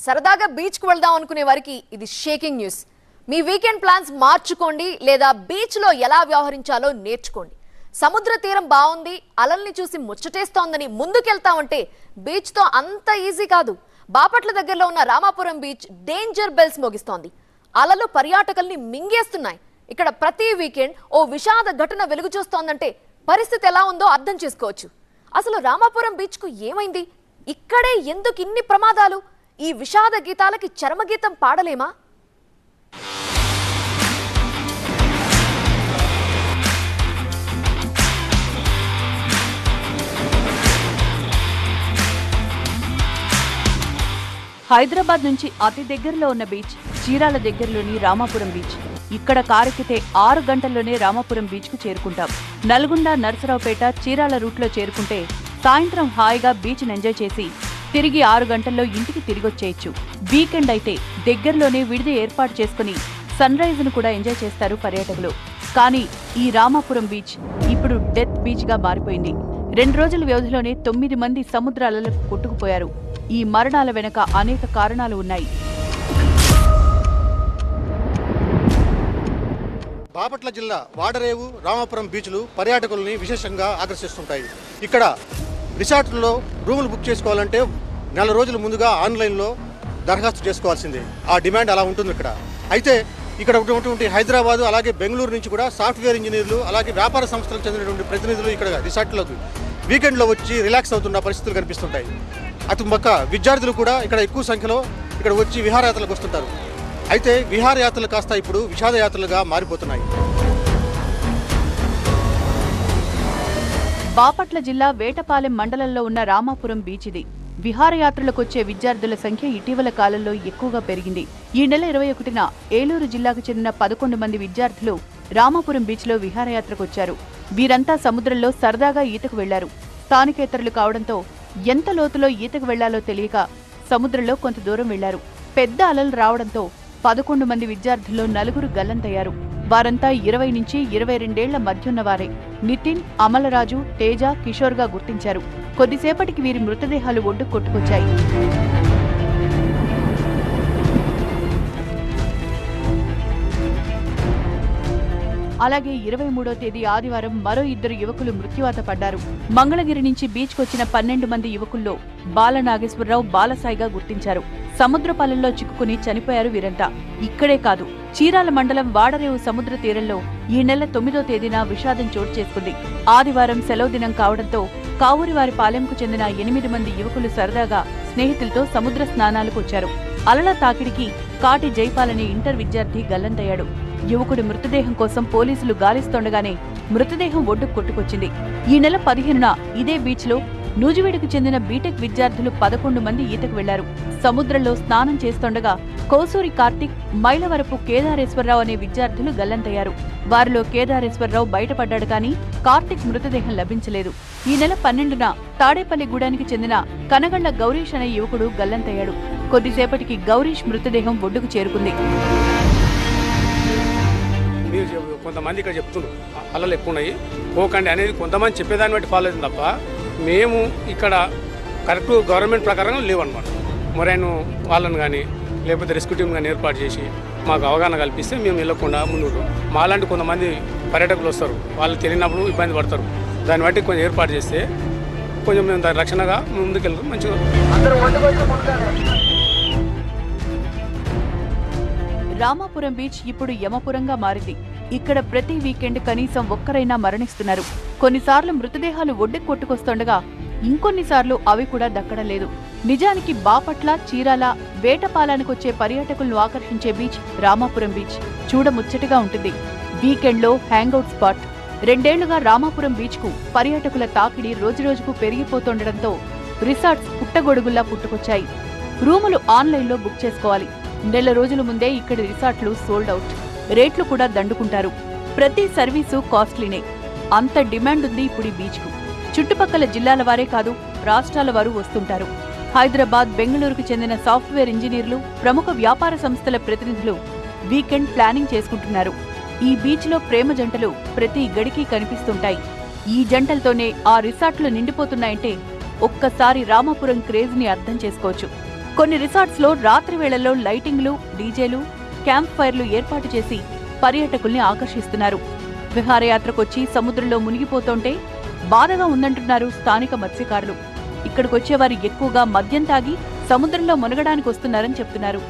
సరదాగా బీచ్కు వెళ్దాం అనుకునే వారికి ఇది షేకింగ్ న్యూస్. మీ వీకెండ్ ప్లాన్స్ మార్చుకోండి లేదా బీచ్లో ఎలా వ్యవహరించాలో నేర్చుకోండి. సముద్ర తీరం బాగుంది అలల్ని చూసి ముచ్చటేస్తోందని ముందుకెళ్తామంటే బీచ్తో అంత ఈజీ కాదు. బాపట్ల దగ్గరలో ఉన్న రామాపురం బీచ్ డేంజర్ బెల్స్ మోగిస్తోంది. అలలు పర్యాటకుల్ని మింగేస్తున్నాయి. ఇక్కడ ప్రతి వీకెండ్ ఓ విషాద ఘటన వెలుగు చూస్తోందంటే పరిస్థితి ఎలా ఉందో అర్థం చేసుకోవచ్చు. అసలు రామాపురం బీచ్కు ఏమైంది? ఇక్కడే ఎందుకు ఇన్ని ప్రమాదాలు? ఈ విషాద గీతాలకి చరమగీతం పాడలేమా? హైదరాబాద్ నుంచి అతి దగ్గరలో ఉన్న బీచ్ చీరాల దగ్గరలోని రామాపురం బీచ్. ఇక్కడ కారెక్కితే ఆరు గంటల్లోనే రామాపురం బీచ్కు చేరుకుంటాం. నల్గొండ నరసరావుపేట చీరాల రూట్లో చేరుకుంటే సాయంత్రం హాయిగా బీచ్ ఎంజాయ్ చేసి తిరిగి ఆరు గంటల్లో ఇంటికి తిరిగొచ్చేయచ్చు. వీకెండ్ అయితే దగ్గరలోనే విడిది ఏర్పాటు చేసుకుని సన్ రైజ్ను కూడా ఎంజాయ్ చేస్తారు పర్యాటకులు. కానీ ఈ రామాపురం బీచ్ ఇప్పుడు డెత్ బీచ్గా మారిపోయింది. రెండు రోజుల వ్యవధిలోనే తొమ్మిది మంది సముద్రాలలో కొట్టుకుపోయారు. ఈ మరణాల వెనుక అనేక కారణాలు ఉన్నాయి. బాపట్ల జిల్లా వాడరేవు రామాపురం బీచ్లు పర్యాటకుల్ని విశేషంగా ఆకర్షిస్తుంటాయి. ఇక్కడ రిసార్ట్లో రూములు బుక్ చేసుకోవాలంటే నెల రోజుల ముందుగా ఆన్లైన్లో దరఖాస్తు చేసుకోవాల్సిందే. ఆ డిమాండ్ అలా ఉంటుంది ఇక్కడ. అయితే ఇక్కడ ఉన్నటువంటి హైదరాబాద్ అలాగే బెంగళూరు నుంచి కూడా సాఫ్ట్వేర్ ఇంజనీర్లు అలాగే వ్యాపార సంస్థలకు చెందినటువంటి ప్రతినిధులు ఇక్కడ రిసార్ట్లకు వీకెండ్లో వచ్చి రిలాక్స్ అవుతున్న పరిస్థితులు కనిపిస్తుంటాయి. అటు పక్క విద్యార్థులు కూడా ఇక్కడ ఎక్కువ సంఖ్యలో ఇక్కడ వచ్చి విహారయాత్రలకు వస్తుంటారు. అయితే విహారయాత్రలు కాస్త ఇప్పుడు విషాదయాత్రలుగా మారిపోతున్నాయి. బాపట్ల జిల్లా వేటపాలెం మండలంలో ఉన్న రామాపురం బీచ్ ఇది విహారయాత్రలకొచ్చే విద్యార్థుల సంఖ్య ఇటీవల కాలంలో ఎక్కువగా పెరిగింది. ఈ నెల ఇరవై ఒకటిన ఏలూరు జిల్లాకు చెందిన పదకొండు మంది విద్యార్థులు రామాపురం బీచ్లో విహారయాత్రకొచ్చారు. వీరంతా సముద్రంలో సరదాగా ఈతకు వెళ్ళారు. స్థానికేతరులు కావడంతో ఎంత లోతులో ఈతకు వెళ్ళాలో తెలియక సముద్రంలో కొంత దూరం వెళ్ళారు. పెద్ద అలలు రావడంతో పదకొండు మంది విద్యార్థుల్లో నలుగురు గల్లంతయ్యారు. వారంతా ఇరవై నుంచి ఇరవై రెండేళ్ళ మధ్యున్నవారే. నితిన్ అమలరాజు తేజ కిషోర్గా గుర్తించారు. కొద్దిసేపటికి వీరి మృతదేహాలు ఒడ్డు కొట్టుకొచ్చాయి. అలాగే ఇరవై మూడో తేదీ ఆదివారం మరో ఇద్దరు యువకులు మృత్యువాత పడ్డారు. మంగళగిరి నుంచి బీచ్కొచ్చిన పన్నెండు మంది యువకుల్లో బాల నాగేశ్వరరావు బాలసాయిగా గుర్తించారు. సముద్రపాలెంలో చిక్కుకుని చనిపోయారు వీరంతా. ఇక్కడే కాదు చీరాల మండలం వాడరేవు సముద్ర తీరంలో ఈ నెల తొమ్మిదో తేదీన విషాదం చోటు చేసుకుంది. ఆదివారం సెలవు దినం కావడంతో కావూరివారి పాలెంకు చెందిన ఎనిమిది మంది యువకులు సరదాగా స్నేహితులతో సముద్ర స్నానాలకు వచ్చారు. అలల తాకిడికి కాటి జైపాలని ఇంటర్ విద్యార్థి గల్లంతయ్యాడు. యువకుడి మృతదేహం కోసం పోలీసులు గాలిస్తుండగానే మృతదేహం ఒడ్డు కొట్టుకొచ్చింది. ఈ నెల పదిహేనున ఇదే బీచ్లో నూజివీడుకు చెందిన బీటెక్ విద్యార్థులు పదకొండు మంది ఈతకు వెళ్ళారు. సముద్రంలో స్నానం చేస్తుండగా కోసూరి కార్తిక్ మైలవరపు కేదారేశ్వరరావు అనే విద్యార్థులు గల్లంతయ్యారు. వారిలో కేదారేశ్వరరావు బయటపడ్డాడు కానీ కార్తిక్ మృతదేహం లభించలేదు. ఈ నెల పన్నెండున తాడేపల్లి గూడానికి చెందిన కనగళ్ళ గౌరీష్ అనే యువకుడు గల్లంతయ్యాడు. కొద్దిసేపటికి గౌరీష్ మృతదేహం ఒడ్డుకు చేరుకుంది. కొంతమంది ఇక్కడ చెప్తున్నారు అ- అలలు ఎక్కువ ఉన్నాయి పోకండి అనేది కొంతమంది చెప్పేదాన్ని బట్టి ఫాలో అవుతుంది తప్ప మేము ఇక్కడ కరెక్ట్ గవర్నమెంట్ ప్రకారం లేవన్నమాట. మరి ఆయన వాళ్ళని కానీ లేకపోతే రెస్క్యూ టీమ్ కానీ ఏర్పాటు చేసి మాకు అవగాహన కల్పిస్తే మేము వెళ్ళకుండా ముందుకు మాలాంటి కొంతమంది పర్యాటకులు వస్తారు. వాళ్ళు తెలియనప్పుడు ఇబ్బంది పడతారు. దాన్ని బట్టి కొంచెం ఏర్పాటు చేస్తే కొంచెం మేము దాని రక్షణగా ముందుకెళ్తాం మంచిగా రామాపురం బీచ్ ఇప్పుడు యమపురంగా మారింది. ఇక్కడ ప్రతి వీకెండ్ కనీసం ఒక్కరైనా మరణిస్తున్నారు. కొన్నిసార్లు మృతదేహాలు ఒడ్డుకు కొట్టుకొస్తుండగా ఇంకొన్నిసార్లు అవి కూడా దక్కడం లేదు నిజానికి బాపట్ల చీరాల వేటపాలానికొచ్చే పర్యాటకులను ఆకర్షించే బీచ్ రామాపురం బీచ్. చూడముచ్చటగా ఉంటుంది. వీకెండ్లో హ్యాంగౌట్ స్పాట్. రెండేళ్ళుగా రామాపురం బీచ్కు పర్యాటకుల తాకిడి రోజురోజుకు పెరిగిపోతుండటంతో రిసార్ట్స్ పుట్టగొడుగుల్లా పుట్టుకొచ్చాయి. రూములు ఆన్లైన్లో బుక్ చేసుకోవాలి. నెల రోజుల ముందే ఇక్కడి రిసార్ట్లు సోల్డ్ అవుట్. రేట్లు కూడా దండుకుంటారు. ప్రతి సర్వీసు కాస్ట్లీనే. అంత డిమాండ్ ఉంది ఇప్పుడు ఈ బీచ్కు. చుట్టుపక్కల జిల్లాల వారే కాదు రాష్ట్రాల వారు వస్తుంటారు. హైదరాబాద్ బెంగళూరుకు చెందిన సాఫ్ట్వేర్ ఇంజనీర్లు ప్రముఖ వ్యాపార సంస్థల ప్రతినిధులు వీకెండ్ ప్లానింగ్ చేసుకుంటున్నారు. ఈ బీచ్లో ప్రేమ జంటలు ప్రతి గడికి కనిపిస్తుంటాయి. ఈ జంటలతోనే ఆ రిసార్ట్లు నిండిపోతున్నాయంటే ఒక్కసారి రామాపురం క్రేజ్ని అర్థం చేసుకోవచ్చు. కొన్ని రిసార్ట్స్లో రాత్రి వేళల్లో లైటింగ్లు డీజేలు క్యాంప్ ఫైర్లు ఏర్పాటు చేసి పర్యాటకుల్ని ఆకర్షిస్తున్నారు. విహారయాత్రకొచ్చి సముద్రంలో మునిగిపోతుంటే బాధగా ఉందంటున్నారు స్థానిక మత్స్యకారులు. ఇక్కడికొచ్చేవారు ఎక్కువగా మద్యం తాగి సముద్రంలో మునగడానికి వస్తున్నారని చెప్తున్నారు.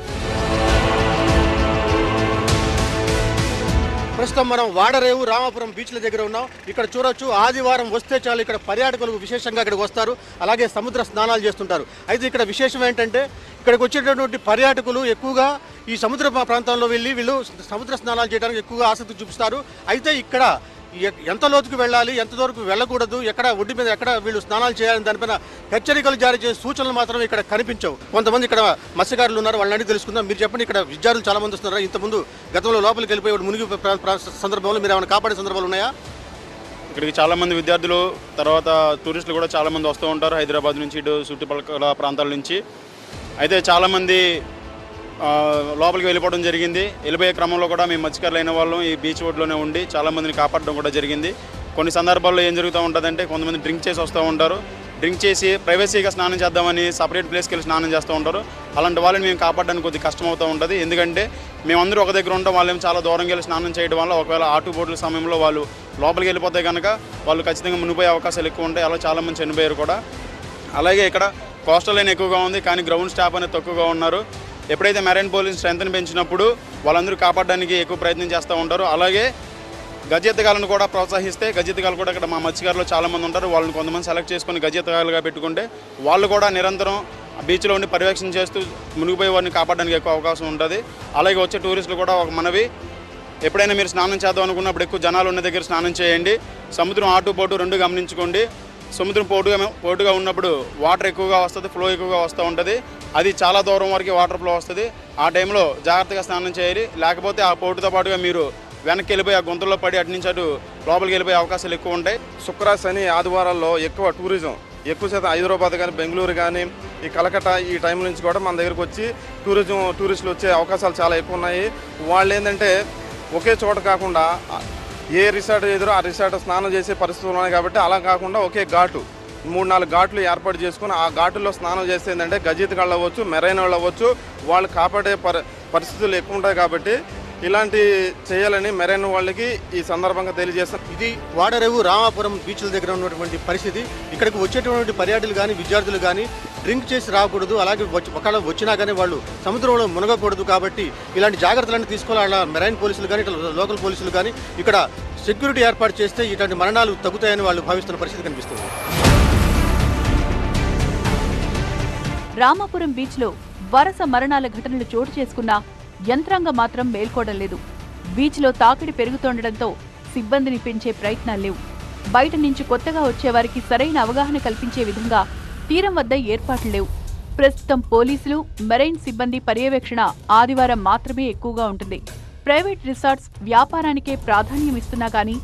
ప్రస్తుతం మనం వాడరేవు రామాపురం బీచ్ల దగ్గర ఉన్నాం. ఇక్కడ చూడొచ్చు ఆదివారం వస్తే చాలు ఇక్కడ పర్యాటకులు విశేషంగా ఇక్కడికి వస్తారు. అలాగే సముద్ర స్నానాలు చేస్తుంటారు. అయితే ఇక్కడ విశేషం ఏంటంటే ఇక్కడికి వచ్చేటటువంటి పర్యాటకులు ఎక్కువగా ఈ సముద్ర ప్రాంతంలో వెళ్ళి వీళ్ళు సముద్ర స్నానాలు చేయడానికి ఎక్కువగా ఆసక్తి చూపిస్తారు. అయితే ఇక్కడ ఎంత లోతుకు వెళ్ళాలి ఎంత దూరకు వెళ్ళకూడదు ఎక్కడ ఒడ్డు మీద ఎక్కడ వీళ్ళు స్నానాలు చేయాలని దానిపైన హెచ్చరికలు జారీ చేసే సూచనలు మాత్రం ఇక్కడ కనిపించవు. కొంతమంది ఇక్కడ మత్స్యకారులు ఉన్నారు వాళ్ళని తెలుసుకుందాం. మీరు చెప్పండి ఇక్కడ విద్యార్థులు చాలా మంది వస్తున్నారు? ఇంతకుముందు గతంలో లోపలికి వెళ్ళిపోయి మునిగి ప్ర- సందర్భంలో మీరు ఏమైనా కాపాడే సందర్భాలు ఉన్నాయా? ఇక్కడికి చాలామంది విద్యార్థులు తర్వాత టూరిస్టులు కూడా చాలామంది వస్తూ ఉంటారు హైదరాబాద్ నుంచి ఇటు చుట్టుపక్కల ప్రాంతాల నుంచి. అయితే చాలామంది లోపలికి వెళ్ళిపోవడం జరిగింది. వెళ్ళిపోయే క్రమంలో కూడా మేము మత్స్యకారులు అయిన వాళ్ళం. ఈ బీచ్ రోడ్లోనే ఉండి చాలామందిని కాపాడడం కూడా జరిగింది. కొన్ని సందర్భాల్లో ఏం జరుగుతూ ఉంటుందంటే కొంతమంది డ్రింక్ చేసి వస్తూ ఉంటారు. డ్రింక్ చేసి ప్రైవసీగా స్నానం చేద్దామని సపరేట్ ప్లేస్కి వెళ్ళి స్నానం చేస్తూ ఉంటారు. అలాంటి వాళ్ళని మేము కాపాడడానికి కొద్దిగా కష్టం అవుతూ ఉంటుంది. ఎందుకంటే మేమందరూ ఒక దగ్గర ఉంటాం. వాళ్ళేమో చాలా దూరంగా వెళ్ళి స్నానం చేయడం వల్ల ఒకవేళ ఆటు బోట్ల సమయంలో వాళ్ళు లోపలికి వెళ్ళిపోతే కనుక వాళ్ళు ఖచ్చితంగా మునిపోయే అవకాశాలు ఎక్కువ ఉంటాయి. అలా చాలామంది చనిపోయారు కూడా. అలాగే ఇక్కడ కోస్టల్ లైన్ ఎక్కువగా ఉంది. కానీ గ్రౌండ్ స్టాఫ్ అనేది తక్కువగా ఉన్నారు. ఎప్పుడైతే మెరైన్ పోలీస్ స్ట్రెంత్ని పెంచినప్పుడు వాళ్ళందరూ కాపాడడానికి ఎక్కువ ప్రయత్నం చేస్తూ ఉంటారు. అలాగే గజెత్తగాలను కూడా ప్రోత్సహిస్తే గజెత్తగాలు కూడా ఇక్కడ మా మత్స్యకారులు చాలామంది ఉంటారు. వాళ్ళని కొంతమంది సెలెక్ట్ చేసుకొని గజెత్తగాలుగా పెట్టుకుంటే వాళ్ళు కూడా నిరంతరం బీచ్లో ఉండి పర్యవేక్షణ చేస్తూ మునిగిపోయే వారిని కాపాడడానికి ఎక్కువ అవకాశం ఉంటుంది. అలాగే వచ్చే టూరిస్టులు కూడా ఒక మనవి ఎప్పుడైనా మీరు స్నానం చేద్దాం అనుకున్నప్పుడు ఎక్కువ జనాలు ఉన్న దగ్గర స్నానం చేయండి. సముద్రం ఆటు పోటు రెండు గమనించుకోండి. సముద్రం పోటుగా పోటుగా ఉన్నప్పుడు వాటర్ ఎక్కువగా వస్తుంది ఫ్లో ఎక్కువగా వస్తూ ఉంటుంది. అది చాలా దూరం వరకు వాటర్ ఫ్లో వస్తుంది. ఆ టైంలో జాగ్రత్తగా స్నానం చేయాలి. లేకపోతే ఆ పోటుతో పాటుగా మీరు వెనక్కి వెళ్ళిపోయి ఆ గుంతల్లో పడి అటు నుంచి అటు లోపలికి వెళ్ళిపోయే అవకాశాలు ఎక్కువ ఉంటాయి. శుక్ర శని ఆదివారాల్లో ఎక్కువ టూరిజం. ఎక్కువ శాతం హైదరాబాద్ కానీ బెంగళూరు కానీ ఈ కలకట్టా ఈ టైం నుంచి కూడా మన దగ్గరకు వచ్చి టూరిజం టూరిస్టులు వచ్చే అవకాశాలు చాలా ఎక్కువ ఉన్నాయి. వాళ్ళు ఏంటంటే ఒకే చోట కాకుండా ఏ రిసార్ట్ ఎదురో ఆ రిసార్ట్ స్నానం చేసే పరిస్థితులు ఉన్నాయి కాబట్టి అలా కాకుండా ఒకే ఘాటు. మూడు నాలుగు ఘాట్లు ఏర్పాటు చేసుకుని ఆ ఘాటుల్లో స్నానం చేస్తే ఏంటంటే గజీత్ వాళ్ళు అవ్వచ్చు మెరైన్ వాళ్ళు అవ్వచ్చు వాళ్ళు కాపాడే పరి పరిస్థితులు ఎక్కువ ఉంటాయి కాబట్టి ఇలాంటి చేయాలని మెరైన్ వాళ్ళకి ఈ సందర్భంగా తెలియజేస్తాం ఇది వాడరేవు రామాపురం బీచ్ల దగ్గర ఉన్నటువంటి పరిస్థితి. ఇక్కడికి వచ్చేటువంటి పర్యాటకులు కానీ విద్యార్థులు కానీ డ్రింక్ చేసి రాకూడదు. అలాగే వచ్చి ఒకవేళ వచ్చినా కానీ వాళ్ళు సముద్రంలో మునగకూడదు కాబట్టి ఇలాంటి జాగ్రత్తలన్నీ తీసుకోవాలి. అలా మెరైన్ పోలీసులు కానీ ఇట్లా లోకల్ పోలీసులు కానీ ఇక్కడ సెక్యూరిటీ ఏర్పాటు చేస్తే ఇటువంటి మరణాలు తగ్గుతాయని వాళ్ళు భావిస్తున్న పరిస్థితి కనిపిస్తుంది. రామాపురం బీచ్లో వరస మరణాల ఘటనలు చోటు చేసుకున్నా యంత్రాంగం మాత్రం మేల్కోవడం లేదు. బీచ్లో తాకిడి పెరుగుతుండటంతో సిబ్బందిని పెంచే ప్రయత్నాలు లేవు. బయట నుంచి కొత్తగా వచ్చేవారికి సరైన అవగాహన కల్పించే విధంగా తీరం వద్ద ఏర్పాట్లు లేవు. ప్రస్తుతం పోలీసులు మెరైన్ సిబ్బంది పర్యవేక్షణ ఆదివారం మాత్రమే ఎక్కువగా ఉంటుంది. ప్రైవేట్ రిసార్ట్స్ వ్యాపారానికే ప్రాధాన్యం ఇస్తున్నా కానీ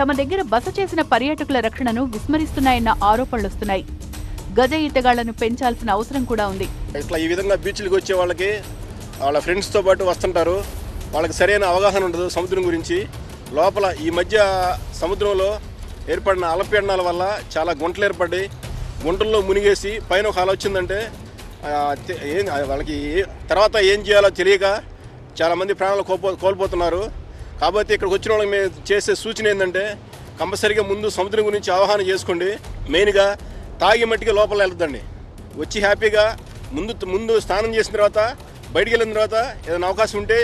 తమ దగ్గర బస చేసిన పర్యాటకుల రక్షణను విస్మరిస్తున్నాయన్న ఆరోపణలొస్తున్నాయి. గజ ఈతగాళ్ళను పెంచాల్సిన అవసరం కూడా ఉంది. ఇట్లా ఈ విధంగా బీచ్లకు వచ్చే వాళ్ళకి వాళ్ళ ఫ్రెండ్స్తో పాటు వస్తుంటారు. వాళ్ళకి సరైన అవగాహన ఉండదు సముద్రం గురించి. లోపల ఈ మధ్య సముద్రంలో ఏర్పడిన అలపీడనాల వల్ల చాలా గుంటలు ఏర్పడ్డాయి. గుంటల్లో మునిగేసి పైన ఒక అల వచ్చిందంటే ఏం వాళ్ళకి తర్వాత ఏం చేయాలో తెలియక చాలామంది ప్రాణాలు కోల్పో కోల్పోతున్నారు. కాబట్టి ఇక్కడికి వచ్చిన వాళ్ళకి మేము చేసే సూచన ఏంటంటే కంపల్సరీగా ముందు సముద్రం గురించి అవగాహన చేసుకోండి. మెయిన్గా తాగి మట్టికి లోపల వెళ్తుందండి. వచ్చి హ్యాపీగా ముందు ముందు స్నానం చేసిన తర్వాత బయటికి వెళ్ళిన తర్వాత ఏదైనా అవకాశం ఉంటే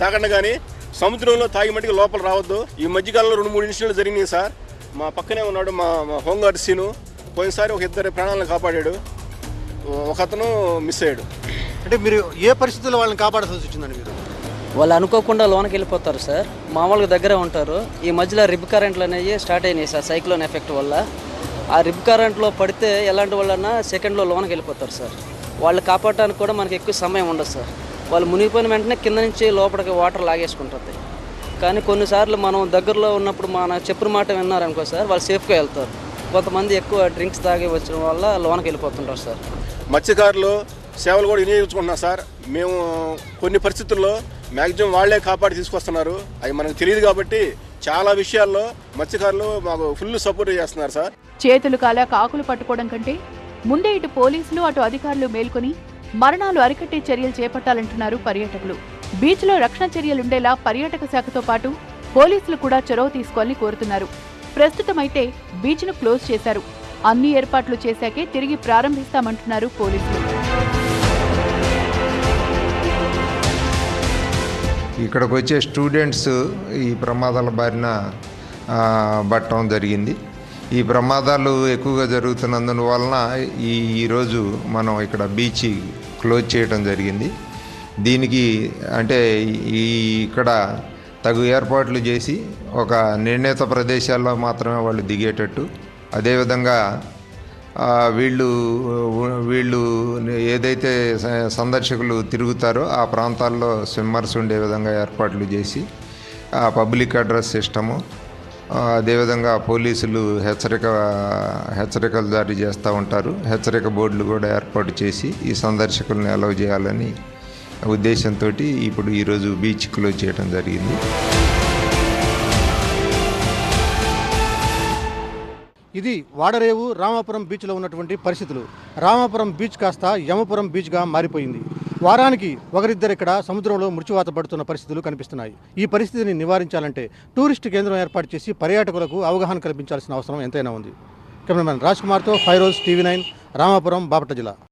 తాగండి కానీ సముద్రంలో తాగి మట్టికి లోపల రావద్దు. ఈ మధ్యకాలంలో రెండు మూడు ఇన్సిడెంట్లు జరిగినాయి సార్. మా పక్కనే ఉన్నాడు మా మా హోంగార్డ్ సీను. పోయినసారి ఒక ఇద్దరు ప్రాణాలను కాపాడాడు. ఒక అతను మిస్ అయ్యాడు. అంటే మీరు ఏ పరిస్థితుల్లో వాళ్ళని కాపాడాల్సి వచ్చిందండి మీరు? వాళ్ళు అనుకోకుండా లోనకి వెళ్ళిపోతారు సార్. మామూలుగా దగ్గరే ఉంటారు. ఈ మధ్యలో రిబ్ కరెంట్లు అనేవి స్టార్ట్ అయినాయి సార్ సైక్లోన్ ఎఫెక్ట్ వల్ల. ఆ రిబ్ కరెంట్లో పడితే ఎలాంటి వాళ్ళన్నా సెకండ్లో లోనకి వెళ్ళిపోతారు సార్. వాళ్ళు కాపాడటానికి కూడా మనకి ఎక్కువ సమయం ఉండదు సార్. వాళ్ళు మునిగిపోయిన వెంటనే కింద నుంచి లోపలికి వాటర్ లాగేసుకుంటుంది. కానీ కొన్నిసార్లు మనం దగ్గరలో ఉన్నప్పుడు మన చెప్పిన మాట విన్నారనుకో సార్ వాళ్ళు సేఫ్గా వెళ్తారు. కొంతమంది ఎక్కువ డ్రింక్స్ తాగి వచ్చిన వల్ల లోనకి వెళ్ళిపోతుంటారు సార్. మత్స్యకారులు సేవలు కూడా వినియోగించుకుంటున్నాం సార్. మేము కొన్ని పరిస్థితుల్లో మ్యాక్సిమం వాళ్ళే కాపాడి తీసుకొస్తున్నారు. అవి మనకు తెలియదు కాబట్టి చాలా విషయాల్లో మత్స్యకారులు మాకు ఫుల్ సపోర్ట్ చేస్తున్నారు సార్. చేతులు కాలా కాకులు పట్టుకోవడం కంటే ముందే ఇటు పోలీసులు అటు అధికారులు మేల్కొని మరణాలు అరికట్టే చర్యలు చేపట్టాలంటున్నారు పర్యాటకులు. బీచ్లో రక్షణ చర్యలుండేలా పర్యాటక శాఖతో పాటు పోలీసులు కూడా చొరవ తీసుకోవాలని కోరుతున్నారు. ప్రస్తుతమైతే బీచ్ను క్లోజ్ చేశారు. అన్ని ఏర్పాట్లు చేశాకే తిరిగి ప్రారంభిస్తామంటున్నారు పోలీసులు. ఇక్కడికి వచ్చే స్టూడెంట్స్ ఈ ప్రమాదాల బారిన పట్టడం జరిగింది. ఈ ప్రమాదాలు ఎక్కువగా జరుగుతున్నందున వలన ఈ ఈరోజు మనం ఇక్కడ బీచ్ క్లోజ్ చేయడం జరిగింది. దీనికి అంటే ఈ ఇక్కడ తగు ఏర్పాట్లు చేసి ఒక నిర్ణీత ప్రదేశాల్లో మాత్రమే వాళ్ళు దిగేటట్టు. అదేవిధంగా వీళ్ళు వీళ్ళు ఏదైతే సందర్శకులు తిరుగుతారో ఆ ప్రాంతాల్లో స్విమ్మర్స్ ఉండే విధంగా ఏర్పాట్లు చేసి ఆ పబ్లిక్ అడ్రస్ సిస్టము అదేవిధంగా పోలీసులు హెచ్చరిక హెచ్చరికలు జారీ చేస్తూ ఉంటారు. హెచ్చరిక బోర్డులు కూడా ఏర్పాటు చేసి ఈ సందర్శకులను అలౌ చేయాలని ఉద్దేశంతో ఇప్పుడు ఈరోజు బీచ్ క్లోజ్ చేయడం జరిగింది. ఇది వాడరేవు రామాపురం బీచ్లో ఉన్నటువంటి పరిస్థితులు. రామాపురం బీచ్ కాస్త యమపురం బీచ్గా మారిపోయింది. వారానికి ఒకరిద్దరు ఇక్కడ సముద్రంలో మృత్యువాత పడుతున్న పరిస్థితులు కనిపిస్తున్నాయి. ఈ పరిస్థితిని నివారించాలంటే టూరిస్ట్ కేంద్రం ఏర్పాటు చేసి పర్యాటకులకు అవగాహన కల్పించాల్సిన అవసరం ఎంతైనా ఉంది. కెమెరామెన్ రాజ్ కుమార్తో ఫైరోజ్ టీవీ నైన్ రామాపురం బాపట జిల్లా.